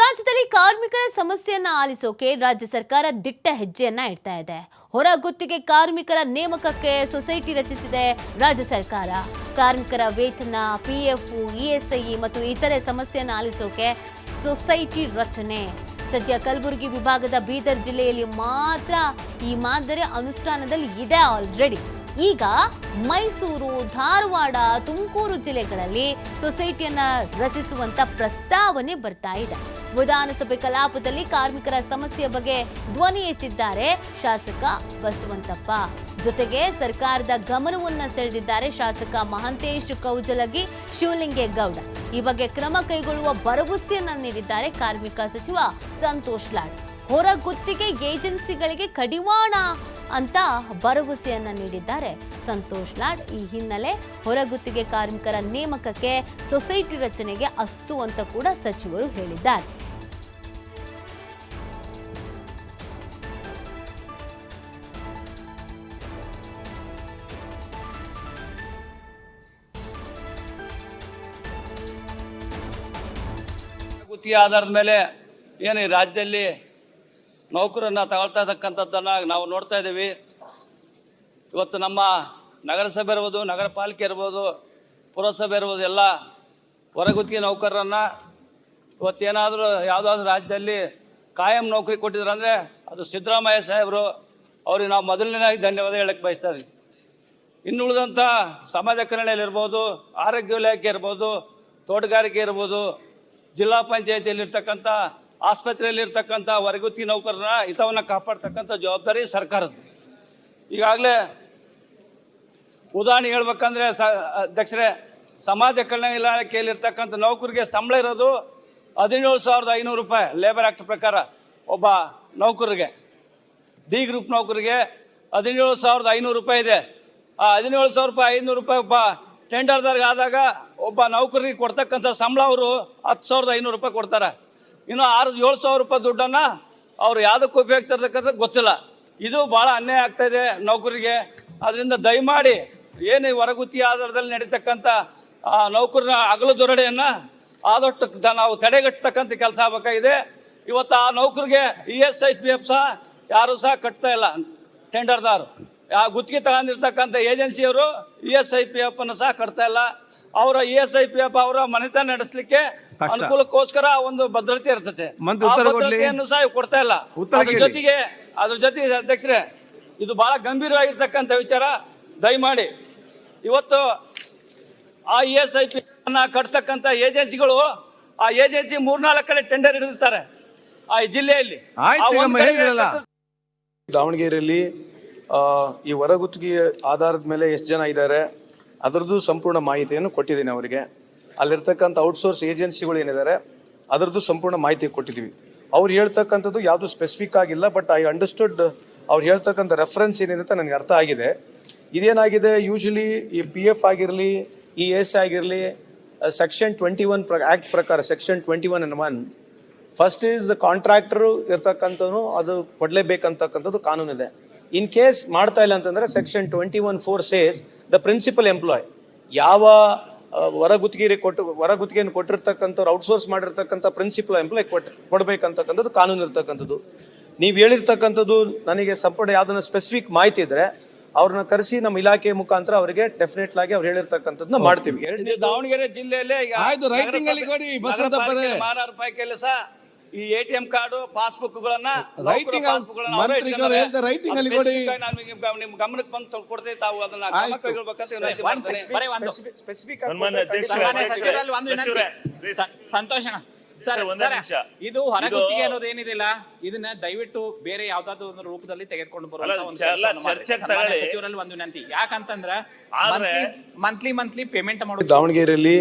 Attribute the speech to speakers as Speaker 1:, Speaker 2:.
Speaker 1: ರಾಜ್ಯದಲ್ಲಿ ಕಾರ್ಮಿಕರ ಸಮಸ್ಯೆಯನ್ನ ಆಲಿಸೋಕೆ ರಾಜ್ಯ ಸರ್ಕಾರ ದಿಟ್ಟ ಹೆಜ್ಜೆಯನ್ನ ಇಡ್ತಾ ಇದೆ. ಹೊರ ಗುತ್ತಿಗೆ ಕಾರ್ಮಿಕರ ನೇಮಕಕ್ಕೆ ಸೊಸೈಟಿ ರಚಿಸಿದೆ ರಾಜ್ಯ ಸರ್ಕಾರ. ಕಾರ್ಮಿಕರ ವೇತನ ಪಿ ಎಫ್ ಇಎಸ್ಐ ಮತ್ತು ಇತರೆ ಸಮಸ್ಯೆಯನ್ನ ಆಲಿಸೋಕೆ ಸೊಸೈಟಿ ರಚನೆ. ಸದ್ಯ ಕಲಬುರಗಿ ವಿಭಾಗದ ಬೀದರ್ ಜಿಲ್ಲೆಯಲ್ಲಿ ಮಾತ್ರ ಈ ಮಾದರಿ ಅನುಷ್ಠಾನದಲ್ಲಿ ಇದೆ ಆಲ್ರೆಡಿ ಈಗ ಮೈಸೂರು, ಧಾರವಾಡ, ತುಮಕೂರು ಜಿಲ್ಲೆಗಳಲ್ಲಿ ಸೊಸೈಟಿಯನ್ನ ರಚಿಸುವಂತ ಪ್ರಸ್ತಾವನೆ ಬರ್ತಾ ಇದೆ. ವಿಧಾನಸಭೆ ಕಲಾಪದಲ್ಲಿ ಕಾರ್ಮಿಕರ ಸಮಸ್ಯೆ ಬಗ್ಗೆ ಧ್ವನಿ ಎತ್ತಿದ್ದಾರೆ ಶಾಸಕ ಬಸವಂತಪ್ಪ. ಜೊತೆಗೆ ಸರ್ಕಾರದ ಗಮನವನ್ನ ಸೆಳೆದಿದ್ದಾರೆ ಶಾಸಕ ಮಹಂತೇಶ್ ಕೌಜಲಗಿ, ಶಿವಲಿಂಗೇಗೌಡ. ಈ ಬಗ್ಗೆ ಕ್ರಮ ಕೈಗೊಳ್ಳುವ ಭರವಸೆಯನ್ನ ನೀಡಿದ್ದಾರೆ ಕಾರ್ಮಿಕ ಸಚಿವ ಸಂತೋಷ್ ಲಾಡ್. ಹೊರ ಗುತ್ತಿಗೆ ಏಜೆನ್ಸಿಗಳಿಗೆ ಕಡಿವಾಣ ಅಂತ ಭರವಸೆಯನ್ನ ನೀಡಿದ್ದಾರೆ. ಸಂತೋಷ್ ಲಾಡ್, ಈ ಹಿನ್ನೆಲೆ ಹೊರಗುತ್ತಿಗೆ ಕಾರ್ಮಿಕರ ನೇಮಕಕ್ಕೆ ಸೊಸೈಟಿ ರಚನೆಗೆ ಅಸ್ತು ಅಂತ ಕೂಡ ಸಚಿವರು ಹೇಳಿದ್ದಾರೆ.
Speaker 2: ಆಧಾರದ ಮೇಲೆ ಏನು ರಾಜ್ಯದಲ್ಲಿ ನೌಕರನ್ನ ತಗೊಳ್ತಾ ಇರ್ತಕ್ಕಂಥದ್ದನ್ನ ನಾವು ನೋಡ್ತಾ ಇದ್ದೀವಿ. ಇವತ್ತು ನಮ್ಮ ನಗರಸಭೆ ಇರ್ಬೋದು, ನಗರ ಪಾಲಿಕೆ ಇರ್ಬೋದು, ಪುರಸಭೆ ಇರ್ಬೋದು, ಎಲ್ಲ ಹೊರಗುತ್ತಿಗೆ ನೌಕರರನ್ನ ಇವತ್ತೇನಾದರೂ ಯಾವುದಾದ್ರೂ ರಾಜ್ಯದಲ್ಲಿ ಕಾಯಂ ನೌಕರಿ ಕೊಟ್ಟಿದ್ರು ಅಂದರೆ ಅದು ಸಿದ್ದರಾಮಯ್ಯ ಸಾಹೇಬರು ಅವ್ರಿಗೆ ನಾವು ಮೊದಲನೇದಾಗಿ ಧನ್ಯವಾದ ಹೇಳಕ್ಕೆ ಬಯಸ್ತಾ ಇದ್ದೀವಿ. ಇನ್ನು ಉಳಿದಂಥ ಸಮಾಜ ಕಲ್ಯಾಣ ಆರೋಗ್ಯ ಇಲಾಖೆ ಇರ್ಬೋದು, ತೋಟಗಾರಿಕೆ ಇರ್ಬೋದು, ಜಿಲ್ಲಾ ಪಂಚಾಯತಿಯಲ್ಲಿ ಇರ್ತಕ್ಕಂಥ ಆಸ್ಪತ್ರೆಯಲ್ಲಿ ಇರ್ತಕ್ಕಂಥ ಹೊರಗುತ್ತಿ ನೌಕರರ ಹಿತವನ್ನು ಕಾಪಾಡ್ತಕ್ಕಂಥ ಜವಾಬ್ದಾರಿ ಸರ್ಕಾರದ್ದು. ಈಗಾಗಲೇ ಉದಾಹರಣೆ ಹೇಳ್ಬೇಕಂದ್ರೆ ಸ, ಅಧ್ಯಕ್ಷರೇ, ಸಮಾಜ ಕಲ್ಯಾಣ ಇಲಾಖೆಯಲ್ಲಿ ಇರ್ತಕ್ಕಂಥ ನೌಕರಿಗೆ ಸಂಬಳ ಇರೋದು ಹದಿನೇಳು ಸಾವಿರದ ಐನೂರು ರೂಪಾಯಿ ಲೇಬರ್ ಆಕ್ಟ್ ಪ್ರಕಾರ ಒಬ್ಬ ನೌಕರಿಗೆ ಡಿ ಗ್ರೂಪ್ ನೌಕರಿಗೆ ಹದಿನೇಳು ಸಾವಿರದ ಐನೂರು ರೂಪಾಯಿ ಇದೆ. ಆ ಹದಿನೇಳು ಸಾವಿರ ರೂಪಾಯಿ, ಐನೂರು ರೂಪಾಯಿ ಒಬ್ಬ ಟೆಂಡರ್ದಾರ್ಗೆ ಆದಾಗ ಒಬ್ಬ ನೌಕರಿಗೆ ಕೊಡ್ತಕ್ಕಂಥ ಸಂಬಳ ಅವರು ಹತ್ತು ಸಾವಿರದ ಐನೂರು ರೂಪಾಯಿ ಕೊಡ್ತಾರೆ. ಇನ್ನು ಆರು ಏಳು ಸಾವಿರ ರೂಪಾಯಿ ದುಡ್ಡನ್ನು ಅವ್ರು ಯಾವುದಕ್ಕೆ ಉಪಯೋಗಿಸ್ತಿರ್ತಕ್ಕಂಥ ಗೊತ್ತಿಲ್ಲ. ಇದು ಭಾಳ ಅನ್ಯಾಯ ಆಗ್ತಾ ಇದೆ ನೌಕರಿಗೆ ಅದರಿಂದ ದಯಮಾಡಿ ಏನು ಹೊರಗುತ್ತಿ ಆಧಾರದಲ್ಲಿ ನಡೀತಕ್ಕಂಥ, ಆ, ನೌಕರನ ಅಗಲು ದೊರಡೆಯನ್ನು ಆದಷ್ಟು ನಾವು ತಡೆಗಟ್ಟತಕ್ಕಂಥ ಕೆಲಸ ಆಗಬೇಕಾಗಿದೆ. ಇವತ್ತು ಆ ನೌಕರಿಗೆ E S I P F ಸಹ ಯಾರು ಸಹ ಕಟ್ತಾ ಇಲ್ಲ. ಟೆಂಡರ್ದಾರು. ಆ ಗುತ್ತಿಗೆ ತಗೊಂಡಿರ್ತಕ್ಕಂಥ ಏಜೆನ್ಸಿಯವರು E S I P F ಅನ್ನು ಸಹ ಕಟ್ತಾ ಇಲ್ಲ. ಅವರ E S I P F ಅವರ ಮನೆತನ ನಡೆಸಲಿಕ್ಕೆ. ಅನುಕೂಲಕ್ಕೋಸ್ಕರ ಒಂದು ಭದ್ರತೆ ಇರ್ತದೆ
Speaker 3: ಉತ್ತರ ಕೊಡ್ಲಿ.
Speaker 2: ಭದ್ರತೆಯನ್ನು ಸಹ ಇವ್ರು ಕೊಡ್ತಾ ಇಲ್ಲ
Speaker 3: ಉತ್ತರ
Speaker 2: ಅದ್ರ
Speaker 3: ಕೇಳಿ.
Speaker 2: ಜೊತೆಗೆ ಅದ್ರ ಜೊತೆಗೆ ಅಧ್ಯಕ್ಷರೇ ಇದು ಬಹಳ ಗಂಭೀರವಾಗಿರ್ತಕ್ಕಂಥ ವಿಚಾರ ದಯಮಾಡಿ ಇವತ್ತು ಆ ಇ ಎಸ್ ಐ ಪಿ ಕಟ್ತಕ್ಕಂತ ಕಟ್ತಕ್ಕಂಥ ಏಜೆನ್ಸಿಗಳು ಆ ಏಜೆನ್ಸಿ ಮೂರ್ನಾಲ್ಕು ಕಡೆ ಟೆಂಡರ್ ಹಿಡಿದಿರ್ತಾರೆ ಆ ಜಿಲ್ಲೆಯಲ್ಲಿ
Speaker 3: ಆಯ್ತು,
Speaker 2: ಆ
Speaker 3: ಈಗ
Speaker 2: ಒಂದ್ ಕಡೆ
Speaker 3: ಹೇಳಿದ್ರಲ್ಲ.
Speaker 4: ದಾವಣಗೆರೆಯಲ್ಲಿ ಆ, ಈ ಹೊರಗುತ್ತಿಗೆ ಆಧಾರದ ಮೇಲೆ ಎಷ್ಟು ಜನ ಇದ್ದಾರೆ ಅದರದ್ದು ಸಂಪೂರ್ಣ ಮಾಹಿತಿಯನ್ನು ಕೊಟ್ಟಿದ್ದೀನಿ ಅವರಿಗೆ ಅಲ್ಲಿರ್ತಕ್ಕಂಥ ಔಟ್ಸೋರ್ಸ್ ಏಜೆನ್ಸಿಗಳು ಏನಿದ್ದಾರೆ, ಅದರದ್ದು ಸಂಪೂರ್ಣ ಮಾಹಿತಿ ಕೊಟ್ಟಿದ್ದೀವಿ. ಅವ್ರು ಹೇಳ್ತಕ್ಕಂಥದ್ದು ಯಾವುದು ಸ್ಪೆಸಿಫಿಕ್ ಆಗಿಲ್ಲ ಬಟ್ ಐ ಅಂಡರ್ಸ್ಟುಡ್ ಅವ್ರು ಹೇಳ್ತಕ್ಕಂಥ ರೆಫರೆನ್ಸ್ ಏನಿದೆ ಅಂತ ನನಗೆ ಅರ್ಥ ಆಗಿದೆ. ಇದೇನಾಗಿದೆ ಯೂಶಲಿ ಈ ಪಿ ಎಫ್ ಆಗಿರಲಿ ಇ ಎಸ್ ಆಗಿರಲಿ ಸೆಕ್ಷನ್ ಟ್ವೆಂಟಿ ಒನ್ ಪ್ರ ಆ್ಯಕ್ಟ್ ಪ್ರಕಾರ section twenty one and one first is the contractor ಇರ್ತಕ್ಕಂಥವ್ನು ಅದು ಕೊಡಲೇಬೇಕಂತಕ್ಕಂಥದ್ದು ಕಾನೂನಿದೆ ಇನ್ ಕೇಸ್ ಮಾಡ್ತಾ ಇಲ್ಲ ಅಂತಂದರೆ section twenty one four says the principal employ ಯಾವ ಆ, ಹೊರಗುತ್ತಿಗೆ ಕೊಟ್ಟು ಹೊರಗುತ್ತಿಗೆಯನ್ನು ಕೊಟ್ಟಿರ್ತಕ್ಕಂಥವ್ರು ಔಟ್ಸೋರ್ಸ್ ಮಾಡಿರ್ತಕ್ಕಂಥ ಪ್ರಿನ್ಸಿಪಲ್ ಎಂಪ್ಲಾಯ್ ಕೊಟ್ ಕೊಡಬೇಕಂತಕ್ಕಂಥದ್ದು ಕಾನೂನು ಇರ್ತಕ್ಕಂಥದ್ದು. ನೀವು ಹೇಳಿರ್ತಕ್ಕಂಥದ್ದು ನನಗೆ ಸಂಪೂರ್ಣ ಯಾವ್ದನ್ನ ಸ್ಪೆಸಿಫಿಕ್ ಮಾಹಿತಿ ಇದ್ರೆ ಅವ್ರನ್ನ ಕರೆಸಿ ನಮ್ಮ ಇಲಾಖೆ ಮುಖಾಂತರ ಅವರಿಗೆ ಡೆಫಿನೆಟ್ ಆಗಿ ಅವ್ರು ಹೇಳಿರ್ತಕ್ಕಂಥದ್ದನ್ನ ಮಾಡ್ತೀವಿ.
Speaker 2: ದಾವಣಗೆರೆ ಜಿಲ್ಲೆಯಲ್ಲೇ ಈಗ
Speaker 3: ಆಯ್ತು,
Speaker 2: ಈ A T M card passbook ಗಳನ್ನ
Speaker 3: Writing ಅಲ್ಲಿ ಕೊಡಿ.
Speaker 2: ನಿಮ್- ಗಮನಕ್ಕೆ ಬಂದು ಕೊಡ್ತೇವೆ ತಾವು ಅದನ್ನ ಕ್ರಮ. ಕೈಗೊಳ್ಬೇಕಂತ
Speaker 4: ಸ್ಪೆಸಿಫಿಕ್
Speaker 5: ಸಂತೋಷಣ ಸರ್ ಇದು ಹೊರಗುತ್ತಿಗೆ ಅನ್ನೋದು ಏನಿದಿಲ್ಲ. ಇದನ್ನ ದಯವಿಟ್ಟು ಬೇರೆ ಯಾವ್ದಾದ್ರು ಒಂದು ರೂಪದಲ್ಲಿ ತೆಗೆದುಕೊಂಡು ಬರುವಂತಿ ಯಾಕಂತಂದ್ರೆ ಒಂದು ವಿನಂತಿ. ಯಾಕಂತಂದ್ರ
Speaker 6: ಆದ್ರೆ-
Speaker 5: ಮಂತ್ಲಿ ಮಂತ್ಲಿ ಪೇಮೆಂಟ್ ಮಾಡೋದು
Speaker 4: ದಾವಣಗೆರೆಯಲ್ಲಿ